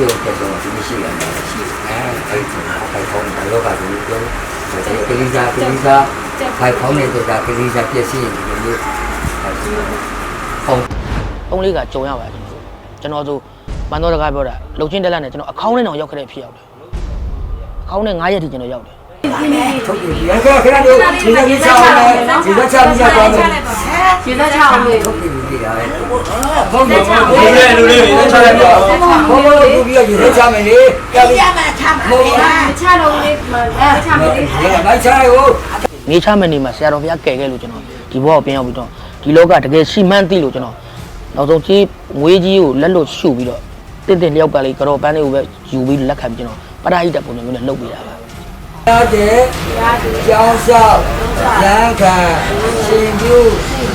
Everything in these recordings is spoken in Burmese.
ရှို့တဲ့တော့ဒီရှိရတယ်ရှိအဲအဲ့ဒီဖိုင်ဖုန်းကလောကကြီးပြောတယ်ကလေးစားကလေးစားဖိုင်ဖုန်းနဲ့တော့ကလေးစားပြည့်စည်နေတယ်လို့ဖုန်းအုံးလေးကကြုံရပါတယ်ကျွန်တော်ဆိုမန်တော်တကားပြောတာလုံချင်းတက်လက်နဲ့ကျွန်တော်အကောင့်နဲ့တောင်ရောက်ခဲ့တဲ့ဖြစ်ရောက်တယ်အကောင့်နဲ့9ရက်ထိကျွန်တော်ရောက်တယ်ထုတ်ပြီရကခဏလေးဒီလိုကြီးချအောင်ဒီလိုချပြီးကြတော့မယ်ရေသားချအောင်လေထုတ်ပြီ ဒီရတယ်ဖုန်းကလူလေးလူလေးလေးချလိုက်ပါဘုံဘုံကိုပြီးတော့ဒီလိုချမယ်လေကြပြီရမှာချမှာလေချတော့လေချမယ်လေဒီမိုက်ချလိုက်ဟုတ်နေချမယ်နေမှာဆရာတော်ဘုရားကယ်ခဲ့လို့ကျွန်တော်ဒီဘောကိုပြန်ရောက်ပြီးတော့ဒီလောကတကယ်ရှိမှန်းသိလို့ကျွန်တော်နောက်ဆုံးကြီးငွေကြီးကိုလက်လွတ်ရှုပြီးတော့တင့်တင့်လျောက်ကလေးကတော့ပန်းလေးကိုပဲယူပြီးလက်ခံပြီးကျွန်တော်ပရဟိတပုံစံမျိုးနဲ့လှုပ်ပေးတာပါရတဲ့ကျောင်းဆောက်ရန်ခံရှင်ပြု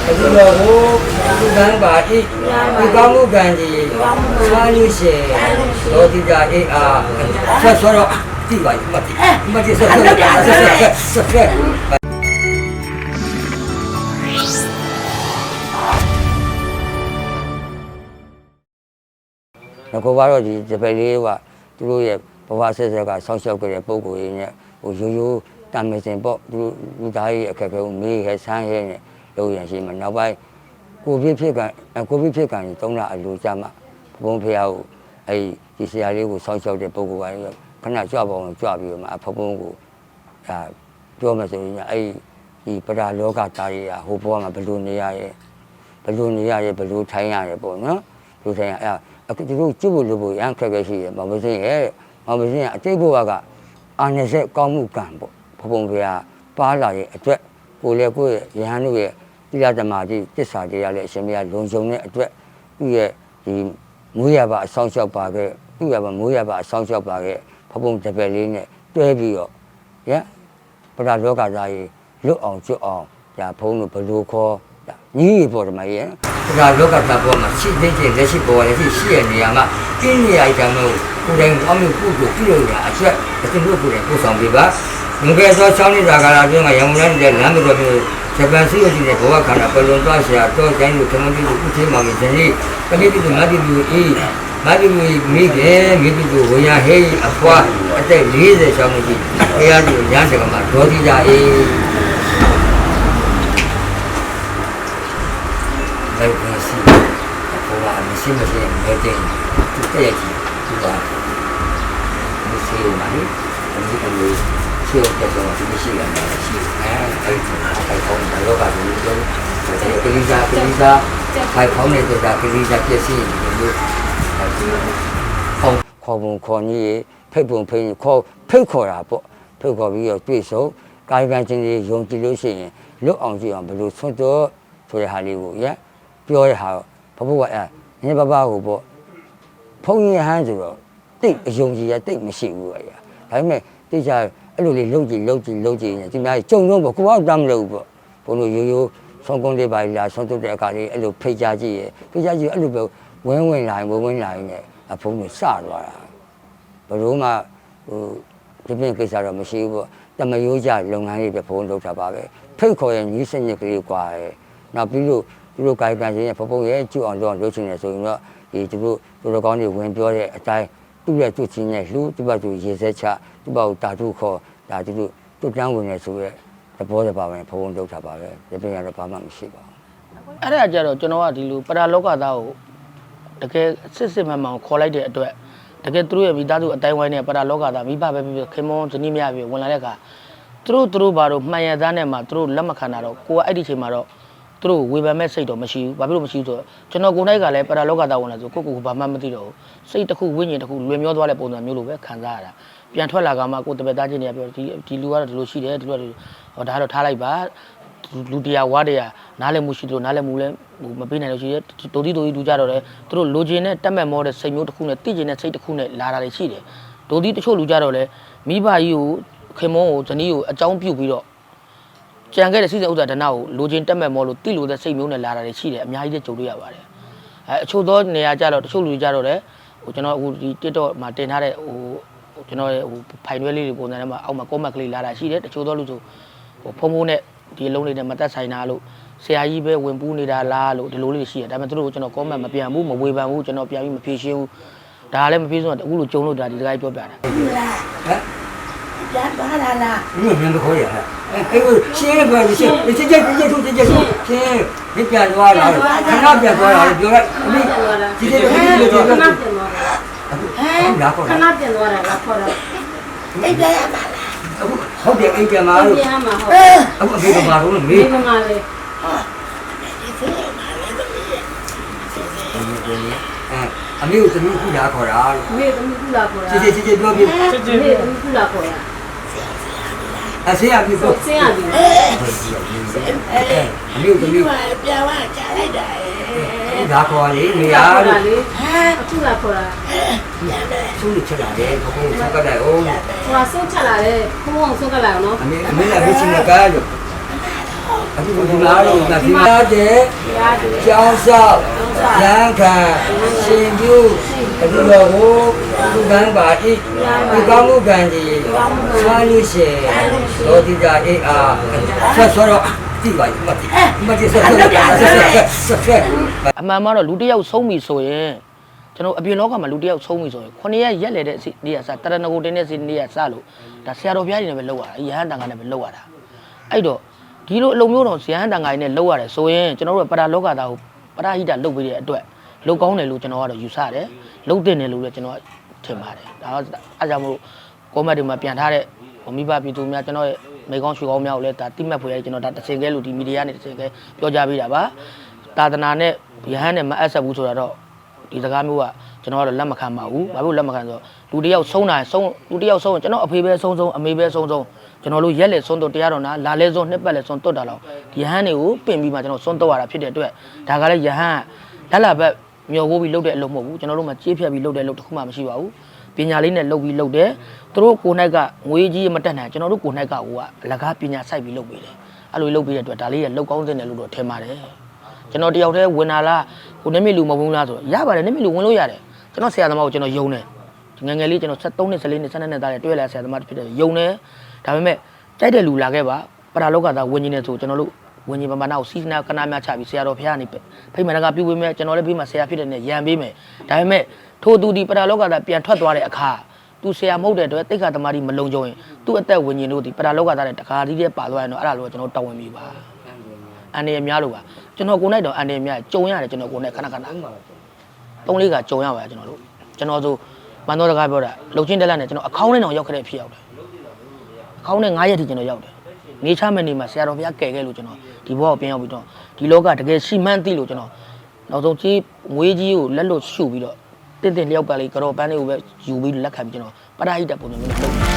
အဒီတော်ကို သူကံပါဤဒီကောင်းမှုကံကြီးသာလူရှင်တော်တိကြအေးအားဆက်ဆောတော့ဒီပါမတ်မတ်ဆက်ဆောဆက်ဆက်ဆက်ငါကဘာတော့ဒီတပည့်လေးကသူတို့ရဲ့ဘဝဆက်ဆက်ကဆောင်းလျှောက်ကြတဲ့ပုံကိုယ်ရင်းနဲ့ဟိုရိုးရိုးတမ်းမစင်ပေါ့သူတို့လူသားရဲ့အခက်အခဲကိုမေးခဲဆန်းရဲနဲ့လုပ်ရရှိမှာနောက်ပိုင်း ကိုပြစ်ဖြစ်ကကိုပြစ်ဖြစ်ကံကြီးသုံးလအလိုကြမှာဘုံဖះကိုအဲ့ဒီဆရာလေးကိုဆောင်းလျှောက်တဲ့ပုံကိုယ်ကခဏကြွပါအောင်ကြွပြီးတော့မှအဖဖုံးကိုဒါပြောမှဆိုရင်အဲ့ဒီပရာလောကသားကြီးကဟိုဘဝမှာဘယ်လိုနေရရဲ့ဘယ်လိုနေရရဲ့ဘယ်လိုထိုင်ရရဲ့ပေါ့နော်ဘယ်လိုထိုင်ရအဲ့အခုသူတို့ကြည့်ဖို့လို့ဖို့ရမ်းခက်ခဲရှိတယ်မမစင်းရဲ့မမစင်းကအတိတ်ဘဝကအာနေဆက်ကောင်းမှုကံပေါ့ဘုံဘုံဖေဟာပါလာရဲ့အတွက်ကိုလည်းကိုယ့်ရဲ့ယဟန်တို့ရဲ့ တိရသမารတိတစ္ဆာတရားလည်းအရှင်မရလုံခြုံတဲ့အတွက်သူ့ရဲ့ဒီမွေးရပါအဆောင်လျှောက်ပါခဲ့သူ့ရပါမွေးရပါအဆောင်လျှောက်ပါခဲ့ဘုံဘုံတပည့်လေးနဲ့တွဲပြီးတော့ရပရလောကသားကြီးလွတ်အောင်ကျွတ်အောင်ဒါဘုံတို့ဘလို့ခေါ်ဒါညီးပေါ်တယ်မရဲ့ဒါလောကသားပေါ်မှာရှိသေးတဲ့လက်ရှိပေါ်လည်းရှိရှိရနေရမှာပြင်းနေရတဲ့မျိုးကိုယ်တိုင်အောင်လို့ကုသိုလ်ပြုလို့ရအချက်အတင်လို့ကိုယ်တိုင်ပို့ဆောင်ပေးပါငကယ်သောချောင်းနေတာကလာတွင်းကရမုန်နဲ့လမ်းမတော်မျိုး ဂျပန်စီရိုကြီးတဲ့ဘောကခန္ဓာပလွန်သွားရှာတော့တိုင်းလို့ခမန်းကြီးကိုဥသေးမှမင်းဇနီးကလေးတူမတိလူအေးမတိလူမိခင်မိတူကိုဝရဟေးအဖွားအသက်40ချောင်းကြီးတရားသူရန်တကမှာဒေါ်တိကြအေးအဲ့ဒါစီဘောကမရှိမရှိမဲတဲ့သူတဲ့ရကြီးသူကမရှိပါဘူးဒီကနေ့ ရှိတဲ့တော့ဒီမရှိရတယ်ရှိအဲအဲ့ဒီဖိုင်ဖုန်းကလောကကြီးပြောတယ်ကလေးစားကလေးစားဖိုင်ဖုန်းနဲ့တော့ကလေးစားပြည့်စည်နေလို့ဖုန်းခေါ်ပုံခေါ်ကြီးဖိတ်ပုံဖိတ်ခေါ်ဖိတ်ခေါ်တာပေါ့ဖိတ်ခေါ်ပြီးတော့တွေ့ဆုံကာယကံချင်းကြီးယုံကြည်လို့ရှိရင်လွတ်အောင်ကြည့်အောင်ဘယ်လိုဆွတ်တော့ဆိုတဲ့ဟာလေးကိုရပြောတဲ့ဟာဘဘကအဲညဘဘကိုပေါ့ဖုန်းရဟန်းဆိုတော့တိတ်အယုံကြည်ရတိတ်မရှိဘူးအရာဒါပေမဲ့တိကျ အဲ့လိုလေးလုံးကြည့်လုံးကြည့်လုံးကြည့်နေဒီများကြုံတော့ပေါ့ကိုကတော့တမ်းမလို့ပေါ့ဘုံတို့ရိုးရိုးဆုံးကုန်းလေးပါလာဆုံးတုတ်တဲ့အခါလေးအဲ့လိုဖိတ်ကြကြည့်ရဖိတ်ကြကြည့်အဲ့လိုပဲဝင်းဝင်လာရင်ဝင်းဝင်လာရင်လည်းအဖုံးကိုစသွားတာဘယ်တော့မှဟိုဒီပြင်ကိစ္စတော့မရှိဘူးပေါ့တမယိုးကြလုပ်ငန်းလေးပဲဖုံးလုပ်တာပါပဲဖိတ်ခေါ်ရင်ညီးစနစ်ကလေးကွာရယ်နောက်ပြီးလို့သူတို့ကာယကံရှင်ရဲ့ဖဖုံးရဲ့ကျူအောင်လုပ်လုပ်ချင်တယ်ဆိုရင်တော့ဒီသူတို့သူတို့ကောင်းတွေဝင်ပြောတဲ့အတိုင်း သူ့ရဲ့သူ့ချင်းရဲ့လူသူ့ဘက်သူရေစက်ချသူ့ဘက်ကိုတာထုခေါ်ဒါသူတို့သူ့တန်းဝင်နေဆိုရဲသဘောတပါပဲဖုံးလုပ်တာပါပဲဒီပြင်ကတော့ဘာမှမရှိပါဘူးအဲ့ဒါကြတော့ကျွန်တော်ကဒီလိုပရလောကသားကိုတကယ်စစ်စစ်မှန်မှန်ကိုခေါ်လိုက်တဲ့အတွက်တကယ်သူတို့ရဲ့မိသားစုအတိုင်းဝိုင်းနဲ့ပရလောကသားမိဘပဲဖြစ်ဖြစ်ခင်မွန်းဇနီးမရဖြစ်ဝင်လာတဲ့အခါသူတို့သူတို့ဘာလို့မှန်ရသားနဲ့မှသူတို့လက်မခံတာတော့ကိုကအဲ့ဒီချိန်မှာတော့ သူတို့ဝေဖန်မဲ့စိတ်တော့မရှိဘူးဘာဖြစ်လို့မရှိဘူးဆိုတော့ကျွန်တော်ကိုယ်တိုက်ကလည်းပရလောကသားဝင်လာဆိုကိုကိုကဘာမှမသိတော့ဘူးစိတ်တစ်ခုဝိညာဉ်တစ်ခုလွင်မျောသွားတဲ့ပုံစံမျိုးလိုပဲခံစားရတာပြန်ထွက်လာကမှကိုယ်တပည့်သားချင်းတွေကပြောဒီဒီလူကတော့ဒီလိုရှိတယ်ဒီလိုဟောဒါကတော့ထားလိုက်ပါလူတရားဝါတရားနားလည်မှုရှိတယ်လို့နားလည်မှုလည်းဟိုမပေးနိုင်လို့ရှိတယ်တိုတီတိုတီလူကြတော့တယ်သူတို့လိုချင်တဲ့တက်မဲ့မောတဲ့စိတ်မျိုးတစ်ခုနဲ့တည်ကျင်တဲ့စိတ်တစ်ခုနဲ့လာတာတွေရှိတယ်တိုတီတချို့လူကြတော့လေမိဘကြီးကိုခင်မုန်းကိုဇနီးကိုအကြောင်းပြုတ်ပြီးတော့ ကြံခဲ့တဲ့စိစိဥစ္စာဒနာကိုလိုချင်တက်မဲ့မောလို့တိလို့တဲ့စိတ်မျိုးနဲ့လာတာတွေရှိတယ်အများကြီးကြုံတွေ့ရပါတယ်အဲအချို့သောနေရာကြတော့တချို့လူကြတော့လေဟိုကျွန်တော်အခုဒီ TikTok မှာတင်ထားတဲ့ဟိုကျွန်တော်ရဲ့ဟိုဖိုင်ရွဲလေးတွေပုံစံထဲမှာအောက်မှာ comment ကလေးလာတာရှိတယ်တချို့သောလူဆိုဟိုဖုံဖုံနဲ့ဒီအလုံးလေးနဲ့မသက်ဆိုင်တာလို့ဆရာကြီးပဲဝင်ပူးနေတာလားလို့ဒီလိုလေးရှိရတယ်ဒါပေမဲ့သူတို့ကကျွန်တော် comment မပြန်ဘူးမဝေဖန်ဘူးကျွန်တော်ပြန်ပြီးမဖြေရှင်းဘူးဒါလည်းမပြေဆုံးတော့အခုလိုကြုံလို့ဒါဒီစကားကြီးပြောပြတာဟမ် ပြန်သွားလာလား 你有名字可以啊？哎，哎呦，先不要先，你直接直接出直接出，先你变多少了？看他变多少了？别来，你直接就直接就ခဏ 就 ပြန်သွားတာ 然后 ခဏပြန်သွားတာလားခေါ်တော့ အိတ်ပြန်ရပါလား 好点一点嘛， ပြန်ရမှာဟုတ် 啊不没个马路了 ဒီ 没？ ကမှာလေ 嗯，啊没有怎么不牙口了？ မေသမီးကုလာခေါ်တာ 直接直接多别， မေသမီးကုလာခေါ်တာ အဆေးရပြီဆိုဆင်းရပြီအဲအဲအမျိုးသမီးကပြန်ဝကြားလိုက်တာဒါခေါ်လေနေရာလို့ဟာအခုလာခေါ်တာသူ့ကိုချက်လာတယ်ဘုန်းကိုဆက်ကလိုက်အောင်ဟိုကဆုံးချက်လာတယ်ဘုန်းကိုဆက်ကလိုက်အောင်နော်အမေအမေလည်းဘယ်ချင်းကကားလို့ အခုဘုရားတော်ကဒီမှာတဲ့ကျောင်းဆောက်ရဟန်းခံရှင်ပြုအခုတော်ကိုသူကံပါဤဒီကောင်းမှုကံကြီးဆွာလို့ရှင်သောတိတာအေအာဆက်ဆောတော့တိပါမတိမတိဆက်ဆောဆက်ဆက်အမှန်မှတော့လူတစ်ယောက်ဆုံးပြီဆိုရင်ကျွန်တော်အပြင်လောကမှာလူတစ်ယောက်ဆုံးပြီဆိုရင်ခொနည်းရက်လေတဲ့နေရာစတရဏဂုံတင်းတဲ့နေရာစလို့ဒါဆရာတော်ဘုရားကြီးနဲ့ပဲလောက်ရတာရဟန်းတန်ခါနဲ့ပဲလောက်ရတာအဲ့တော့ ဒီလိုအလုံးမျိုးတော့ရဟန်းတန်ခါကြီးနဲ့လောက်ရတယ်ဆိုရင်ကျွန်တော်တို့ကပရာလောကသားကိုပရာဟိတလုပ်ပေးတဲ့အတွက်လောက်ကောင်းတယ်လို့ကျွန်တော်ကတော့ယူဆတယ်လောက်တင်တယ်လို့လည်းကျွန်တော်ထင်ပါတယ်ဒါတော့အားကြောင့်မို့ကောမက်တွေမှာပြန်ထားတဲ့မိဘပြည်သူများကျွန်တော်ရဲ့မိကောင်းရွှေကောင်းများကိုလည်းဒါတိမှတ်ဖွယ်ရကျွန်တော်ဒါတစ်စင်ကဲလို့ဒီမီဒီယာနဲ့တစ်စင်ကဲပြောကြပေးတာပါသာသနာနဲ့ယဟန်နဲ့မအပ်ဆက်ဘူးဆိုတာတော့ဒီစကားမျိုးကကျွန်တော်ကတော့လက်မခံပါဘူး။ဘာလို့လက်မခံဆိုတော့လူတစ်ယောက်ဆုံးတာဆုံးလူတစ်ယောက်ဆုံးရင်ကျွန်တော်အဖေပဲဆုံးဆုံးအမေပဲဆုံးဆုံး ကျွန်တော်တို့ရက်လက်ဆုံးတော့တရားတော်နာလာလဲဆုံးနှစ်ပတ်လဲဆုံးတွတ်တာတော့ယဟန်တွေကိုပင်ပြီးမှကျွန်တော်ဆုံးတော့ရတာဖြစ်တဲ့အတွက်ဒါကလည်းယဟန်လက်လာဘက်မျောကိုပြီးလှုပ်တဲ့အလုပ်မဟုတ်ဘူးကျွန်တော်တို့မှကြေးဖြတ်ပြီးလှုပ်တဲ့အလုပ်တစ်ခုမှမရှိပါဘူးပညာလေးနဲ့လှုပ်ပြီးလှုပ်တယ်သူတို့ကိုယ်၌ကငွေကြီးမတက်နိုင်ကျွန်တော်တို့ကိုယ်၌ကဟိုကအလကားပညာစိုက်ပြီးလှုပ်ပေးတယ်အဲ့လိုလှုပ်ပေးတဲ့အတွက်ဒါလေးကလှုပ်ကောင်းစင်တယ်လို့တော့ထင်ပါတယ်ကျွန်တော်တယောက်တည်းဝင်လာလားကိုနေမီလူမဟုတ်ဘူးလားဆိုတော့ရပါတယ်နေမီလူဝင်လို့ရတယ်ကျွန်တော်ဆရာသမားကိုကျွန်တော်ယုံတယ်ငယ်ငယ်လေးကျွန်တော်73နှစ်14နှစ်12နှစ်သားတွေတွေ့လာဆရာသမားဖြစ်တယ်ယုံတယ် ဒါပေမဲ့ကြိုက်တဲ့လူလာခဲ့ပါပရာလောကသားဝင်ကြီးနေဆိုကျွန်တော်တို့ဝင်ကြီးပမာဏကိုစီစနာကနာများချပြီးဆရာတော်ဖះနေပဲဖိမနကပြုပေးမယ်ကျွန်တော်လည်းပြီးမှဆရာဖြစ်တဲ့နဲ့ရံပေးမယ်ဒါပေမဲ့ထို့သူဒီပရာလောကသားပြန်ထွက်သွားတဲ့အခါသူဆရာမဟုတ်တဲ့အတွက်တိတ်ခါသမားကြီးမလုံကြုံရင်သူ့အသက်ဝင်ကြီးတို့ဒီပရာလောကသားတဲ့တခါတည်းတည်းပါသွားရင်တော့အဲ့ဒါလိုကျွန်တော်တောင်းဝင်ပြီပါအန်ရများလို့ပါကျွန်တော်ကိုယ်နဲ့တော့အန်ရများကြုံရတယ်ကျွန်တော်ကိုယ်နဲ့ခဏခဏသုံးလေးကကြုံရပါကျွန်တော်တို့ကျွန်တော်ဆိုမန်တော်တကားပြောတာလှုပ်ချင်းတက်လက်နဲ့ကျွန်တော်အခေါင်းနဲ့တော့ရောက်ခဲ့တဲ့ဖြစ်ရောက်တယ် အခေါင်းနဲ့9ရက်ထိကျွန်တော်ရောက်တယ်နေချမနေမှာဆရာတော်ဘုရားကယ်ခဲ့လို့ကျွန်တော်ဒီဘောကိုပြန်ရောက်ပြီးတော့ဒီလောကတကယ်ရှိမှန်းသိလို့ကျွန်တော်နောက်ဆုံးကြီးငွေကြီးကိုလက်လွတ်ရှုပြီးတော့တင့်တင့်လျောက်ပါလေးကြော်ပန်းလေးကိုပဲယူပြီးလက်ခံပြီးကျွန်တော်ပရာဟိတပုံစံမျိုးနဲ့လုပ်တယ်